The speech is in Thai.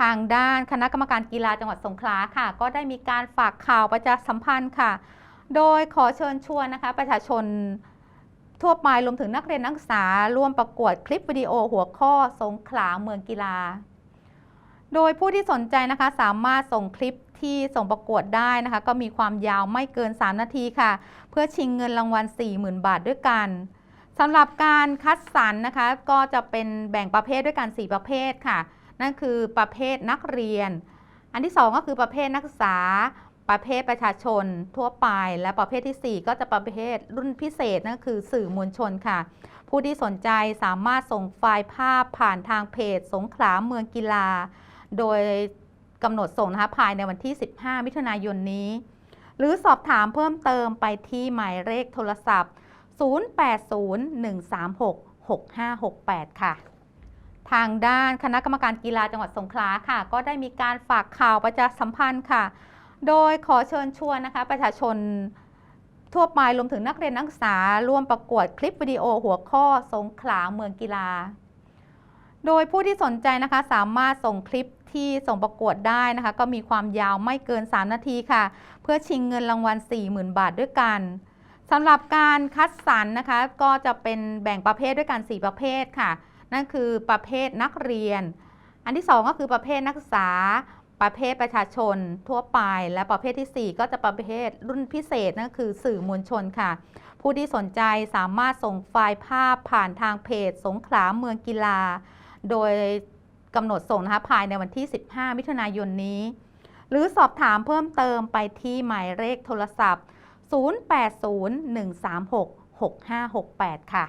ทางด้านคณะกรรมการกีฬาจังหวัดสงขลาค่ะ ก็ได้มีการฝากข่าวประชาสัมพันธ์ค่ะ โดยขอเชิญชวนนะคะ ประชาชนทั่วไปรวมถึงนักเรียนนักศึกษาร่วมประกวดคลิปวิดีโอหัวข้อสงขลาเมืองกีฬา โดยผู้ที่สนใจนะคะสามารถส่งคลิปที่ส่งประกวดได้นะคะ ก็มีความยาวไม่เกิน 3 นาทีค่ะ เพื่อชิงเงินรางวัล 40,000 บาทด้วยกันสำหรับการคัดสรรนะคะ ก็จะเป็นแบ่งประเภทด้วยกัน 4 ประเภทค่ะ นั่นคือประเภทนักเรียน อันที่ 2 ก็คือประเภทนักศึกษา ประเภทประชาชนทั่วไป และประเภททีสี่ 4 ก็จะประเภทรุ่นพิเศษนั่นคือสื่อมวลชนค่ะ ผู้ที่สนใจสามารถส่งไฟล์ภาพผ่านทางเพจ สงขลาเมืองกีฬา โดยกำหนดส่งนะคะภายในวันที่ 15 มิถุนายนนี้ หรือสอบถามเพิ่มเติมไปที่หมายเลขโทรศัพท์ 0801366568 ค่ะ ทางด้านคณะกรรมการกีฬาจังหวัดสงขลาค่ะ ก็ได้มีการฝากข่าวประชาสัมพันธ์ค่ะ โดยขอเชิญชวนนะคะ ประชาชนทั่วไปรวมถึงนักเรียนนักศึกษาร่วมประกวดคลิปวิดีโอหัวข้อสงขลาเมืองกีฬา โดยผู้ที่สนใจนะคะสามารถส่งคลิปที่ส่งประกวดได้นะคะ ก็มีความยาวไม่เกิน 3 นาทีค่ะ เพื่อชิงเงินรางวัล 40,000 บาทด้วยกันสำหรับการคัดสรรนะคะ ก็จะเป็นแบ่งประเภทด้วยกัน 4 ประเภทค่ะ นั่นคือประเภทนักเรียน อันที่ 2 ก็คือประเภทนักศึกษา ประเภทประชาชนทั่วไป และประเภททีสี่ 4 ก็จะประเภทรุ่นพิเศษนั่นคือสื่อมวลชนค่ะ ผู้ที่สนใจสามารถส่งไฟล์ภาพผ่านทางเพจ สงขลาเมืองกีฬา โดยกำหนดส่งนะคะภายในวันที่ 15 มิถุนายนนี้ หรือสอบถามเพิ่มเติมไปที่หมายเลขโทรศัพท์ 0801366568 ค่ะ